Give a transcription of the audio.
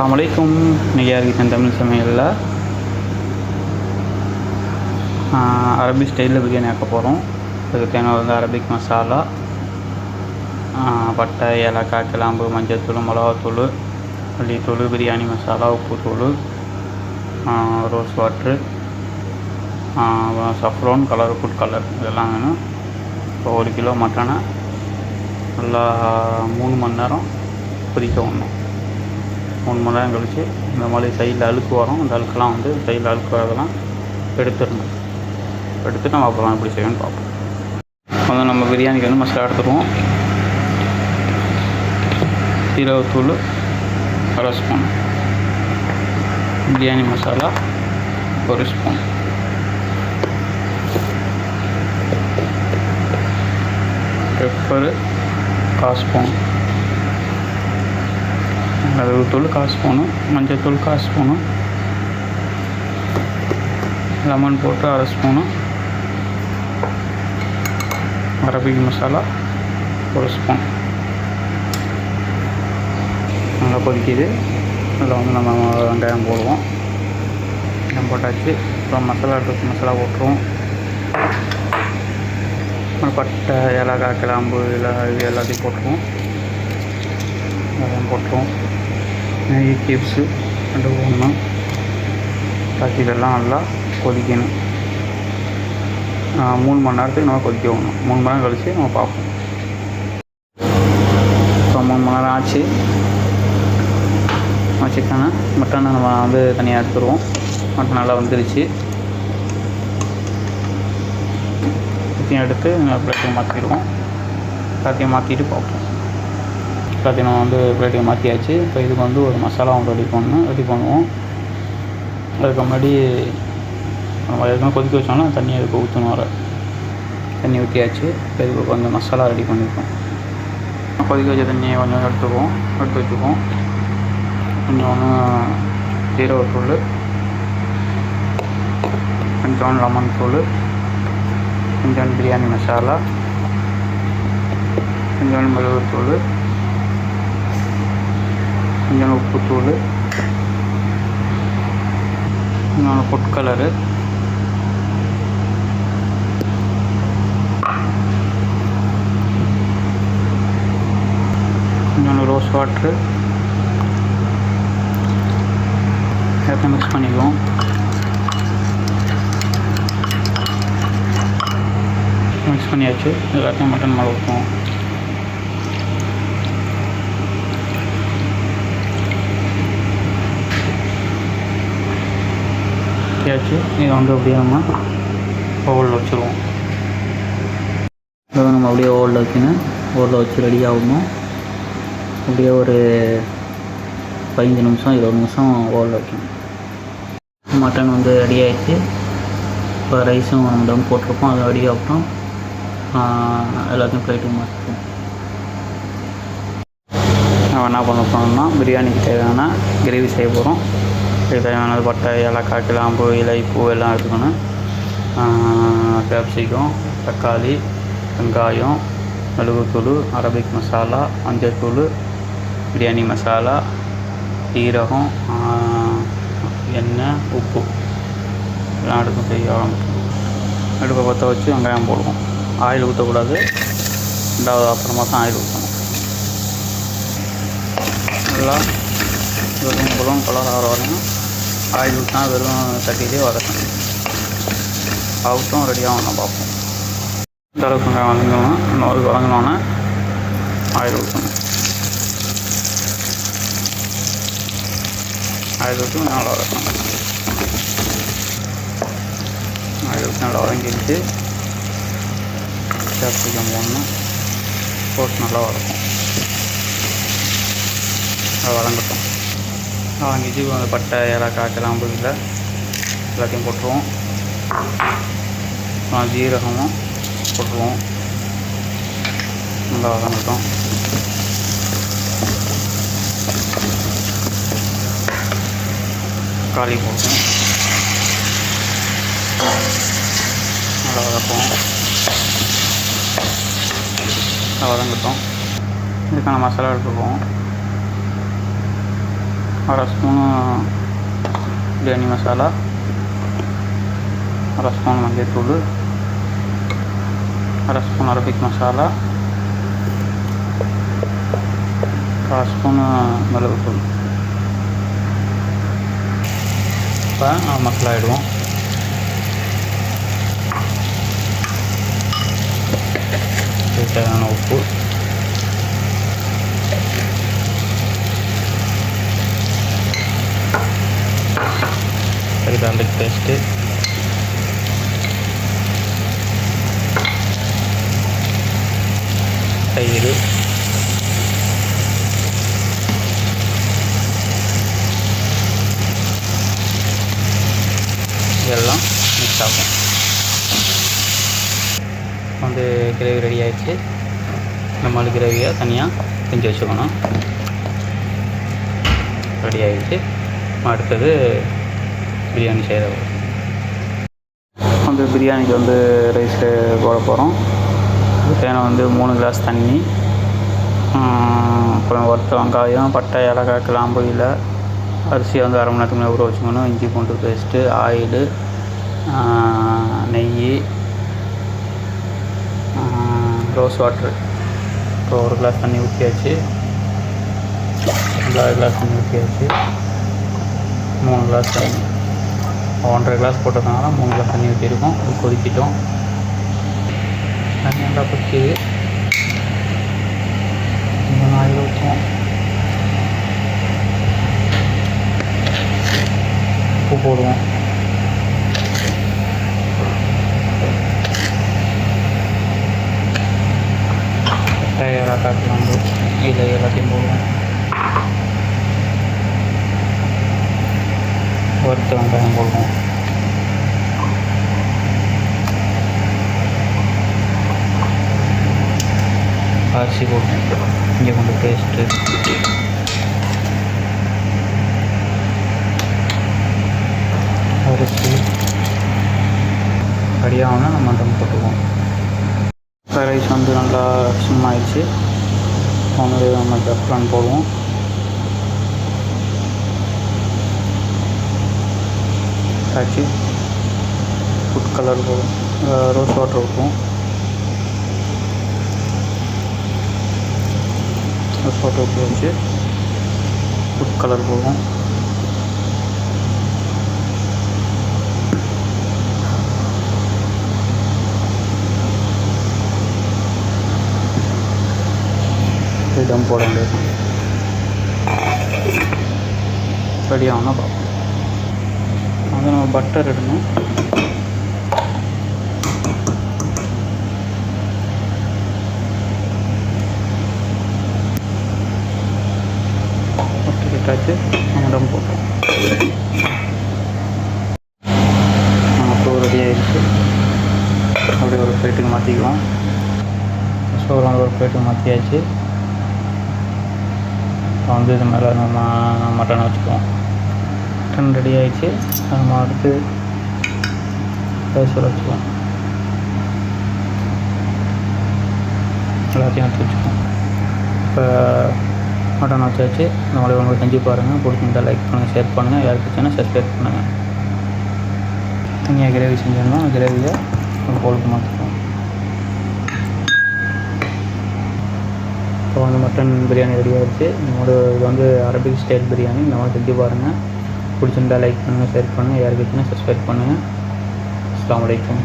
அஸ்ஸலாமு அலைக்கும். இன்னைக்கு தமிழ் சமையலில் அரபிக் ஸ்டைலில் பிரியாணி ஆக்க போகிறோம் அதுக்கு தேவை வந்து அரபிக் மசாலா பட்டை ஏலக்காய் கிளாம்பு மஞ்சள்தூள் மிளகாத்தூள் மல்லித்தூள் biryani masala உப்புத்தூள் rose water saffron colour food colour இதெல்லாம் வேணும். இப்போ ஒரு கிலோ மட்டனை நல்லா மூணு மணி நேரம் கொதிக்க விடணும். மூணு மணி நேரம் கழிச்சு இந்த மாதிரி சைடில் அழுக்கு வரும். அந்த அழுக்கெல்லாம் வந்து சைடில் அழுக்கு வரதெல்லாம் எடுத்துடணும். எடுத்து நம்ம அப்புறம் எப்படி செய்யணும்னு பார்ப்போம். வந்து நம்ம பிரியாணிக்கு வந்து மசாலா எடுத்துருவோம் சீரகத்தூள் அரை ஸ்பூன். பிரியாணி மசாலா ஒரு ஸ்பூன். பெப்பரு கால் ஸ்பூன். மிளகுத்தூள் கால் போகணும். மஞ்சள்தூள் கால் போகணும். லெமன் போட்டு அரை ஸ்பூனு அரபிக் மசாலா ஒரு ஸ்பூன் நல்லா கொதிக்குது. அதில் வந்து நம்ம வெங்காயம் போடுவோம். வெங்காயம் போட்டாச்சு. அப்புறம் மசாலா எடுத்து மசாலா போட்டுருவோம். அப்புறம் பட்டை ஏலக்காய் கிராம்பு இல்லை இது எல்லாத்தையும் போட்டுருவோம். அதெல்லாம் போட்டுருவோம். நெய் கிப்ஸு ரெண்டு ஒன்று பாக்கி இதெல்லாம் நல்லா கொதிக்கணும். மூணு மணி நேரத்துக்கு நம்ம கொதிக்க விடணும். மூணு மணி நேரம் கழிச்சு நம்ம பார்ப்போம். இப்போ மூணு மணி நேரம் ஆச்சு. சிக்கனை மட்டனை நம்ம வந்து தனியாக எடுத்துருவோம். மட்டன் நல்லா வந்துருச்சு. எல்லாத்தையும் எடுத்து பிளேட்டையும் மாற்றிடுவோம் எல்லாத்தையும் மாற்றிட்டு பார்ப்போம். எல்லாத்தையும் வந்து பிளேட்டையும் மாற்றியாச்சு இப்போ இதுக்கு வந்து ஒரு மசாலாவும் ரெடி பண்ணணும் ரெடி பண்ணுவோம். அதுக்கு முன்னாடி நம்ம ஏற்கனவே கொதிக்க வச்சோம்னா தண்ணி அதுக்கு ஊற்றணும் வர. தண்ணி ஊற்றியாச்சு இப்போ இதுக்கு கொஞ்சம் மசாலா ரெடி பண்ணியிருக்கோம் கொதிக்க வச்ச தண்ணியை கொஞ்சம் எடுத்துக்குவோம். எடுத்து வச்சுக்குவோம். கொஞ்சம் ஜீரகத்தூள் கொஞ்சம் லெமன் தூள் கொஞ்சம் பிரியாணி மசாலா கொஞ்சம் மிளகுத்தூள் கொஞ்சம் உப்புத்தூள் கொஞ்சம் ஃபுட் கலரு. கொஞ்சம் ரோஸ் வாட்ரு. எல்லாத்தையும் மிக்ஸ் பண்ணிக்குவோம் மிக்ஸ் பண்ணியாச்சு. எல்லாத்தையும் மட்டன் மேலே ஊற்றுவோம் ஊற்றியாச்சு இதை வந்து அப்படியே நம்ம ஓவலில் வச்சுருவோம். இதை நம்ம அப்படியே ஓவலில் வச்சுன்னு ஓவலில் வச்சு ரெடி ஆகணும். அப்படியே ஒரு பதினஞ்சு நிமிஷம் இருபது நிமிஷம் ஓவலில் வைக்கணும். மட்டன் வந்து ரெடி ஆகிடுச்சு இப்போ ரைஸும் நம்ம தம் போட்டிருப்போம் அது ரெடி ஆகட்டும். எல்லாத்தையும் பிளேட்டுக்கு மாற்றிப்போம் நம்ம என்ன பண்ண போனோம்னா பிரியாணிக்கு தேவையான கிரேவி செய்ய போகிறோம் இதுக்கு தேவையானது பட்டை ஏலக்காய் கிளாம்பு இலை பூ எல்லாம் எடுத்துக்கணும். கேப்சிகம் தக்காளி வெங்காயம் மிளகுத்தூள் அரபிக் மசாலா மஞ்சத்தூள் பிரியாணி மசாலா சீரகம் எண்ணெய் உப்பு. எல்லாம் எடுத்து செய்ய ஆரம்பிக்கும் அடுப்பை பற்ற வச்சு வெங்காயம் போடுவோம். ஆயில் ஊற்றக்கூடாது ரெண்டாவது அப்புறமா தான் ஆயில் ஊற்றணும் நல்லா வெறும் புலம் கலர் ஆகிற வரையும் ஆயில் ஊற்றினா வெறும் தட்டிலே வதக்கணும். அவுட்டும் ரெடியாக ஒன்று பார்ப்போம் இந்த அளவுக்கு வெங்காயம் வதங்கணும். இன்னொரு வதங்கினோன்னே ஆயில் ஊற்றணும் ஆயில் ஊற்றி நல்லா வதக்கணும். ஆயில் ஊற்றி நல்லா வதங்கிடுச்சு. கேப்சிகம் போடணும். போட்டு நல்லா வதக்கும் வதங்கட்டும். வாங்கி அந்த பட்டை ஏலக்காய் கிராம்பு இல்லை எல்லாத்தையும் போட்டுருவோம். அப்புறம் ஜீரகமும் போட்டுருவோம். நல்லா வதங்கட்டும். தக்காளி போட்டோம் நல்லா வதப்போம் நல்லா வதங்கட்டும். இதுக்கான மசாலா எடுத்துக்குவோம். அரை ஸ்பூனு பிரியாணி மசாலா அரை ஸ்பூன் மஞ்சள்தூள் அரபிக் மசாலா கால் ஸ்பூனு மிளகுத்தூள் இப்போ மசாலா ஆகிடுவோம் தேவையான உப்பு கார்லிக் பேஸ்ட்டு தயிர். இதெல்லாம் மிக்ஸ் ஆகும். வந்து கிரேவி ரெடி ஆகிடுச்சு நம்மளுக்கு கிரேவியாக தனியாக செஞ்சு வச்சுக்கணும். ரெடி ஆகிடுச்சு அடுத்தது பிரியாணி செய்கிறவர் வந்து பிரியாணிக்கு வந்து ரைஸ் போட போகிறோம் தேனை வந்து மூணு கிளாஸ் தண்ணி. அப்புறம் ஒருத்த வெங்காயம் பட்டை ஏலக்காய் கிளாம்பு இல்லை அரிசியை வந்து அரை மணி நேரத்துக்கு ஊற வச்சுக்கணும். இஞ்சி பூண்டு பேஸ்ட்டு ஆயிலு நெய் ரோஸ் வாட்ரு இப்போ ஒரு கிளாஸ் தண்ணி ஊற்றியாச்சு ரெண்டாவது கிளாஸ் தண்ணி ஊற்றியாச்சு மூணு கிளாஸ் தண்ணி. ஒன்றரை கிளாஸ் போட்டதுனால மூணு கிளாஸ் தண்ணி ஊற்றிருக்கோம் கொதிக்கிட்டோம். தண்ணி நல்லா கொதிக்குது. கொஞ்சம் ஆயில் ஊற்றுவோம் உப்பு போடுவோம். டயராக கிளம்பு இதை எல்லாத்தையும் போடுவோம். வறுத்த வெங்காயம் போடுவோம் அரிசி போடுவோம் இங்கே கொண்டு பேஸ்ட்டு அரிசி ரெடியாகனா நம்ம தம் போட்டுக்குவோம். ரைஸ் வந்து நல்லா சும்மா ஆயிடுச்சு. வந்து நம்ம பெப்பரான் போடுவோம். காய்ச்சி ஃபுட் கலர் போடும் ரோஸ் வாட்டர் ஊற்றுவோம் ரோஸ் வாட்டர் ஊற்றி வச்சு ஃபுட் கலர் போடுவோம் தம் போட வேண்டியது ரெடி ஆனால் பார்ப்போம் வந்து நம்ம பட்டர் இடணும். பட்டர் இட்டாச்சு நம்ம டம் போட்டோம். அப்போ ரெடி ஆகிடுச்சு அப்படியே ஒரு பிளேட்டுக்கு மாற்றிக்குவோம் ஸோ ஒரு பிளேட்டுக்கு மாற்றியாச்சு இப்போ வந்து இது மேலே நம்ம மட்டன் வச்சுக்குவோம். மட்டன் ரெடி ஆகிடுச்சு நம்ம அடுத்து ரைஸ் வச்சுக்குவோம் எல்லாத்தையும் எடுத்து வச்சுக்குவோம். இப்போ மட்டன் வச்சாச்சு. இந்த மாதிரி உங்களுக்கு செஞ்சு பாருங்கள் பிடிச்சிருந்தா லைக் பண்ணுங்கள் ஷேர் பண்ணுங்கள் யார் பிடிச்சா சப்ஸ்கிரைப் பண்ணுங்கள் தனியாக கிரேவி செஞ்சோம்னா கிரேவியை ஒரு போலுக்கு மாற்றிக்குவோம் இப்போ வந்து மட்டன் பிரியாணி ரெடி ஆகிடுச்சு நம்மளோட இது வந்து அரபிக் ஸ்டைல் பிரியாணி. இந்த மாதிரி செஞ்சு பாருங்கள் பிடிச்சிருந்தா லைக் பண்ணுங்கள் ஷேர் பண்ணுங்கள் யாருக்கு பிடிச்சினா சப்ஸ்கிரைப் பண்ணுங்கள் அஸ்லாம் வலைக்கம்